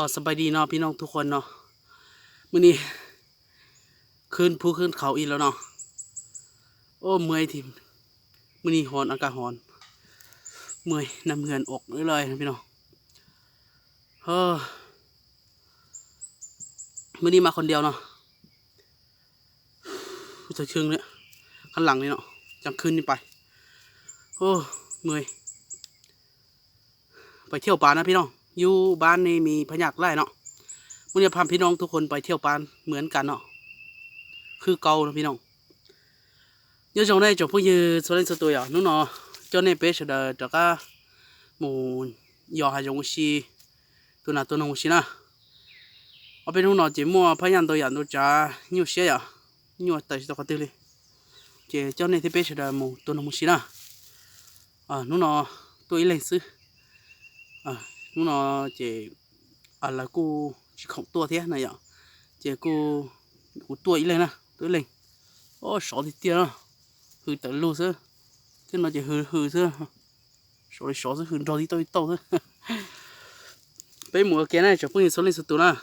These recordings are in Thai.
อ๋อสบายดีเนาะพี่น้องทุกคนเนาะมื้อนี้ขึ้นภูขึ้นเขาอีกแล้วเนาะโอ้เมื่อยทิมมื้อนี้ร้อนอากาศร้อน เมื่อยน้ำเหือนอกเลยเลยนะพี่น้องเฮ้อมื้อนี้มาคนเดียวเนาะจะชึงเนี่ยข้างหลังนี่เนาะจังขึ้นนี่ไป โอ้เมื่อยไปเที่ยวป่านะพี่น้อง อยู่บ้านนี้มีพยักไล่เนาะมันจะพาพี่น้องทุกคนไปเที่ยวปานเหมือนกันเนาะคือเกานะพี่น้องเยอะจังได้จบผู้ยือสวนสตูยอนู่นเนาะจนในเปชเดอร์จะก็หมูยอหายงชีตัวน่ะตัวนงชีนะเอาเป็นนุ่นเนาะจีมัวพยันตัวอย่างตัวจ้านิวเสียอะนิ่วแต่ตักตื่นเลยเจ้าเจ้าในที่เปชเดอหมูตัวนงชีนะอ่านู่นเนาะตัวอีเลนซื้ออ่า nó nó chỉ à là cô chỉ không tua thế này ạ chỉ cô cô tuổi lên nè tuổi lên ô sáu thì tiền à hư tới luôn chứ chứ nó chỉ hư hư chứ số này sáu chứ hư rồi thì tôi tàu chứ bây mùa kia này chụp hình số lên số tuổi nè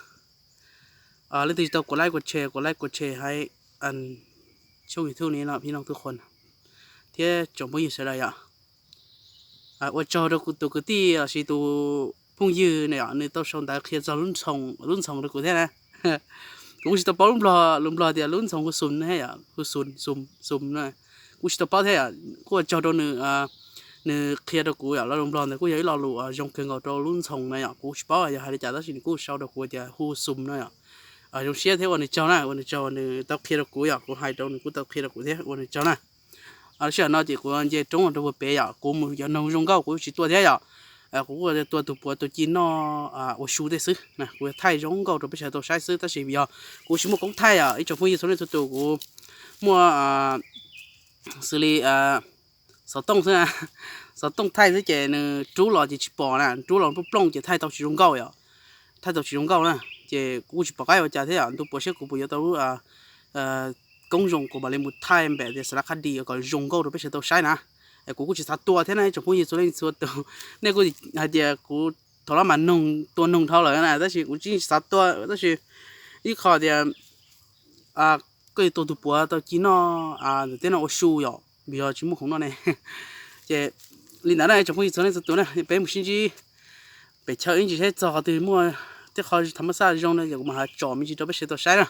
à lên từ tàu của like của share của like của share hay ănช่วงที่นี้นะพี่น้องทุกคนที่จบไม่อยู่เสียดายอ่ะ à tôi cho được tụ cái tí là chỉ tụ phong dư này ạ nên tao sống đã khi cho luôn sống luôn sống được cụ thế này. Cũng chỉ tao bảo luôn lo luôn lo thì à, luôn sống của sùn này ạ, của sùn sùm sùm này. Cũng chỉ tao bảo thế ạ cũng cho đâu nữa à nữa khi được cụ ạ là luôn lo này cũng vậy lo lụ à trong cái ngọc trâu luôn sống này ạ. Cũng chỉ bảo là hai đứa trả đó chỉ cũng sau được cụ thì à, hu sùm này ạ. À trong xe thế còn này cho này còn này cho nữa tao khi được cụ ạ à, cũng hai trâu này cũng tao khi được cụ thế còn này cho này. À xe nó thì của anh chị trúng ở đâu bé ya cũng một giờ nông trong cao cũng chỉ tua thế ya à cũng là tôi tụ bùa tụ chín nó à ô số đấy xứ. Nè của thay giống cao rồi bây giờ tôi sai xứ, ta chỉ bây giờ của chỉ một công thay à ít trong phương diện số này tôi tụ của mua à xử lý à sáu tông thôi à. Sáu tông thay thế chế nè chú lò chỉ chỉ bỏ nè chú lò bút lông chỉ thay tàu chỉ giống cao ya thay tàu chỉ giống cao nè, chế cũng chỉ bỏ cái vào chả thế à tụ bùa sẽ của giờ tàu à à của bà lên một thay em bé thì sẽ là khá đi còn dùng câu rồi bây giờ tôi sai nè cú cú chỉ sát tua thế này, chẳng có gì số lên số tua. Nên cú hạt à, địa à, cú thọ mà nông tua nông thao là này đó chỉ cú chỉ sát tua đó chỉ ít khó địa à cái tổ tụ bùa tao chỉ à, nó à thế nó sưu rồi bây giờ chúng mua không nó này chỉ linh đàn này, chẳng có gì số lên số tua này bé một sinh chi. Bé chơi anh chỉ hết giờ từ mua thế khó thắm sao trong này giờ mà hạt trò mình chỉ cho bé sẽ tao sai nè.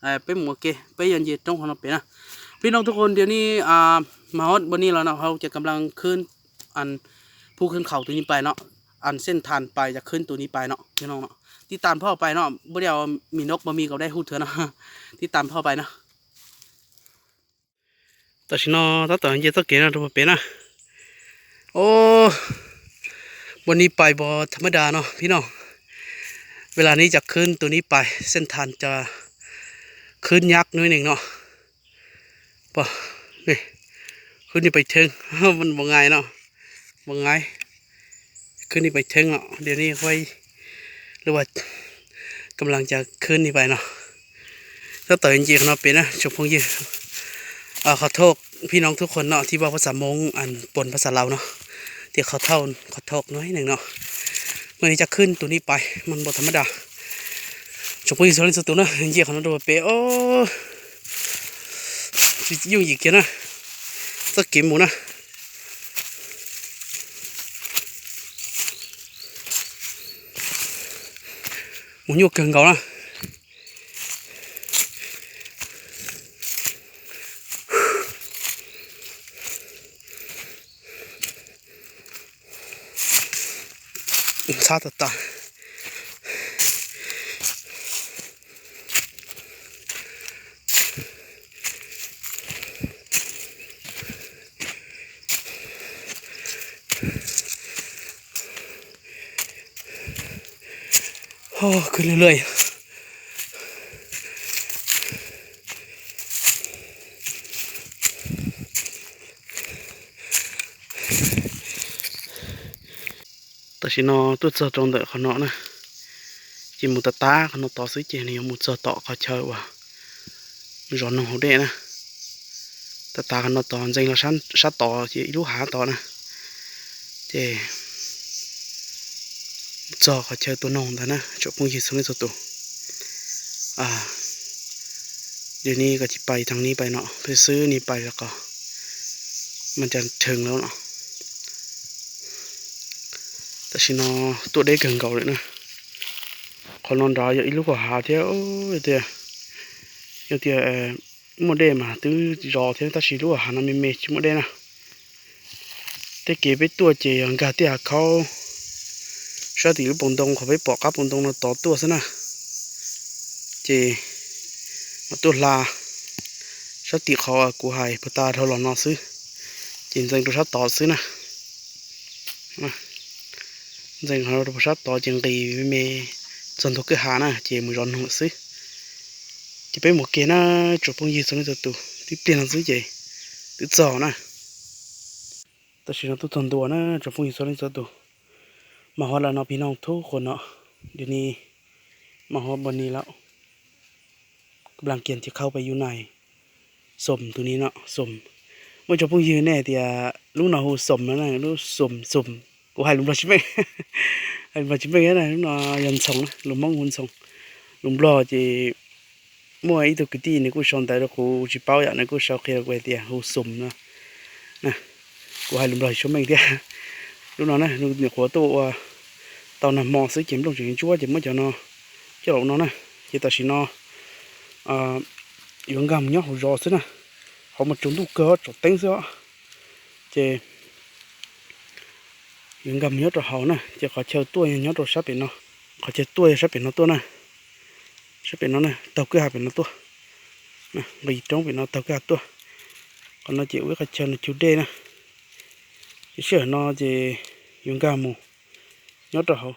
À bé mua kia bé giờ gì trong hoàn nó bé nè. พี่น้องทุกคนเดี๋ยวนี้อ่ามาฮอดวันนี้แล้วเนาะเขาจะกำลังขึ้นอันผู้ขึ้นเขาตัวนี้ไปเนาะอันเส้นทานไปจะขึ้นตัวนี้ไปเนาะพี่น้องเนาะที่ตามพ่อไปเนาะบ่เดียวมีนกมามีก็ได้ฮู้เถอะเนาะที่ตามพ่อไปเนาะแต่ชินอถ้าตอเย็นต้องเกนะตัวเป็นนะโอ้วันนี้ไปบ่ธรรมดาเนาะพี่น้องเวลานี้จะขึ้นตัวนี้ไป เส้นทานจะขึ้นยักษ์น้อยหนึ่งเนาะ ปะนี่ขึ้นนี่ไปถึงมันบ่ง่ายเนาะบ่ง่ายขึ้นนี่ไปถึงเนาะเดี๋ยวนี้ไว้หรือว่ากำลังจะขึ้นนี่ไปเนาะถ้าต่อจริงๆเนาะเป็นนะจบพงยืนอ่าขอโทษพี่น้องทุกคนเนาะที่ว่าภาษามงอันปนภาษาเราเนาะที่เขาเท่าขอโทษน้อยหนึ่งเนาะเมื่อนี้จะขึ้นตัวนี้ไปมันบ่ธรรมดา chúng tôi sẽ lên số nữa hình như nó đồ bé ô chỉ dùng gì kia nè rất kiếm muốn nè muốn nhiều cần gấu nè xa thật ta? โอ้ขึ้นเรื่อยๆแต่ชินอตัวเจอตรงเดอเขาเนาะนะจิมุตตาเขาเนาะต่อซื้อเจนี่มุเจอต่อเขาเชอว่ะมันร้อนน้องเขาเด้นะตาตาเขาเนาะต่อจริงเราชั้นชั้นต่อจีลูกหาต่อนะเจ จอเขาเจอตัวน้องแต่นะจบมือยืดสมัยตัวตัวอ่าเดี๋ยวนี้ก็จะไปทางนี้ไปเนาะไปซื้อนี่ไปแล้วก็ มันจะถึงแล้วเนาะแต่ชิโนตัวได้เกินเก่าเลยนะคนนอนรออยู่อีลูกก็หาเที่ยวเดี๋ยวเดี๋ยวเดี๋ยวเอ่อโมเดมาตื้อรอเที่ยวแต่ชิลูกหานามิเมจโมเดนะแต่เก็บไปตัวเจียงกาเตียเขา sao thì lúc bông đông không phải bỏ cá bông đông nó to tua thế nào chị mà tôi là sao thì khó à, của hải, bà ta thôi là nó xứ chị dành tôi sao to xứ nè. Dành họ tôi sao to chừng kỳ với mẹ. Dần thuộc cái hà nè chị mới rón hộ xứ chị bé một kia nó chụp bông gì xuống cho tụ tiếp tiền là xứ chị tự giỏ nè. Tôi chỉ là tôi toàn đùa nó chụp bông gì xuống cho tụ มาหอแต่ฉันตัวตนตัวนะจบปงยีสนตัวตัวมาฮอดแล้วเนาะพี่น้องทุกคนเนาะเดี๋ยวนี้มาฮอดวันนี้แล้วกำลังเกียนจะเข้าไปอยู่ในสมตัวนี้เนาะสมเมื่อจะพูดยืนแน่เตียลูกหนาหูสมแล้วนะลูกสมสมกูให้ลุงรอชิเมให้ลุงรอชิเมกันนะลุงนอยันสองนะลุงมองหุ่นสองลุงรอจีมั่วอีตัวกตีนี่กูชอนแต่ละกูจีเป้าอย่างนั้นกูชอบเคลียร์ไว้เตียหูสมนะนะกูให้ลุงรอชิเมเตียลุงเตีย lúc nào này nó nhiều khóa tụ tàu nằm mò sẽ kiếm đồng chuyện chúa, chỉ mới cho nó cho lẩu nó này chỉ ta chỉ nó à, dùng gầm nhá hồ rò xí nè. Họ mà chúng tu cơ chỗ tính xí họ chỉ dùng gầm nhớ chỗ họ nè. Chỉ có chờ tuổi nhớ chỗ sắp bị nó. Có chờ tuổi sắp bị nó tuổi nè. Sắp bị nó nè tàu cứ hạ bị nó tuổi nè bị trống bị nó tàu cứ hạ tuổi còn nó chịu với cái chờ nó chịu đê nè. kishe na je yunga mu nyoto ho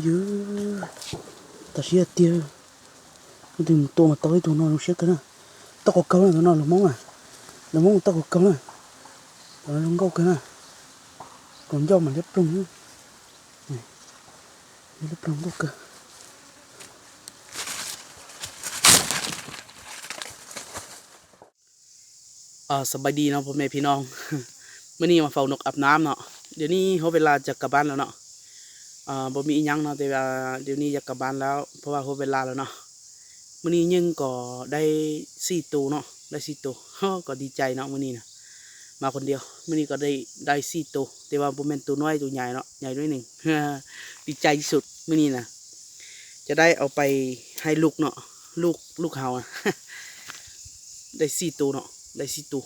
nhớ chỗ họ ôi giời ta sẽ tiêu cái đừng to mà tới tụi nó nó sẽ cái nào tao có câu này tụi nó là món à là món tao có câu này rồi nó câu cái nào còn do mà lép trung nữa này lép trung có cơ อ่าสบายดีเนาะพ่อแม่พี่น้องเมื่อนี้มาเฝ้านกอาบน้ำเนาะ เดี๋ยวนี้เขาเวลาจะกลับบ้านแล้วเนาะ อ่าบ่มีอีหยังเนาะแต่ว่าเดี๋ยวนี้อยากกลับบ้านแล้ว เพราะว่าเขาเวลาแล้วเนาะมื่อนี้ยังก็ได้สี่ตัวเนาะได้สี่ตัวก็ดีใจเนาะมื่อนี้นะมาคนเดียวมื่อนี้ก็ได้ได้สี่ตัวแต่ว่าบ่แม่นตัวน้อยตัวใหญ่เนาะใหญ่ด้วยหนึ่งดีใจที่สุดมื่อนี้นะจะได้เอาไปให้ลูกเนาะลูกลูกเฮาอะได้สี่ตัวเนาะได้สี่ตัว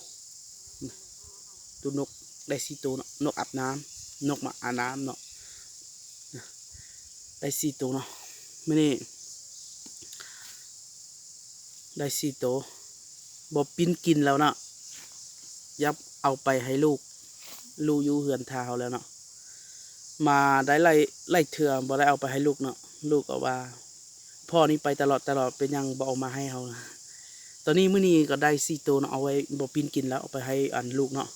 ตัวนกได้สี่ตัวเนาะนกอาบน้ำนกมาอาบน้ำเนาะ ได้สี่ตัวเนาะไม่นี่ได้สี่ตัวบอปิ้นกินแล้วเนาะยับเอาไปให้ลูก ลูกอยู่เหือนเท้าแล้วเนาะมาได้ไล่ไล่เถื่อบ่ได้เอาไปให้ลูกเนาะลูกก็ว่า พ่อนี่ไปตลอดตลอดเป็นยังบ่เอามาให้เขาตอนนี้มื้อนี้ก็ได้สี่ตัวเนาะเอาไว้บ่ปีนกินแล้วเอาไปให้อันลูกเนาะ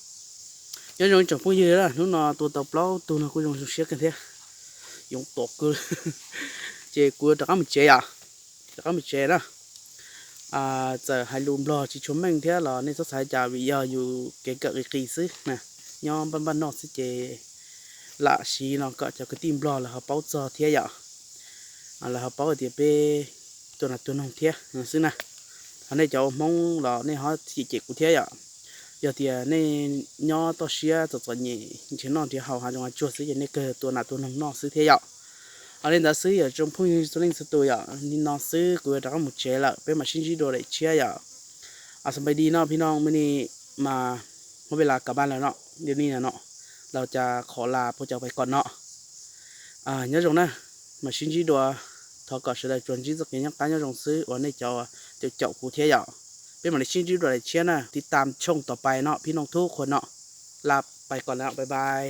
ย้อนๆจังผู้เยอะละนู่นนาตัวตบเปล้าตัวน่ะกูยงเสียกันเถอะยงตกกูเจกูตะกำเจอะตะกำเจนเถอะ yong to cơ. Chế cua chắc mình chế à. Chắc mình chế đó. À giờ hai lùm lo chỉ chuẩn mình thế là nên số sai chả bây giờ dù cái cỡ cái kỳ xứ nè. Nhóm ban ban nọ sẽ chế lạ xí nó cỡ cho cái tim lo là họ bao giờ thế à là họ bao thì bê. Tuần là tuần không thế. Xứ nè. Hôm nay cháu mong là nên họ chỉ chế cụ thế à giờ thì nên nhỏ to xía cho cho nhỉ chỉ nó thì hào hà trong chuột sử dụng nên cơ ตัว nào ตัว nó sử thế ạ anh ấy đã sử ở trong phong cho nên sử tôi ạ nên nó sử của đã có một chế là bên mà xin chỉ đồ để chia ạ à sớm đi nó พี่น้องมื้อนี้มาเมื่อเวลากลับบ้านแล้วเนาะเดี๋ยวนี้นะเนาะเราจะขอลาพวกเจ้าไปก่อนเนาะอ่า nhớ rồi nè mà xin chỉ đồ thọ có sự là chuẩn chỉ rất nhiều cá nhân trong xứ ở đây cháu เดี๋ยวเจาะกูเทียอะ เป็นหมันชิ้นที่ดูดไรเชียนะติดตามช่องต่อไปเนาะพี่น้องทุกคนเนาะลาไปก่อนแล้วบ๊ายบาย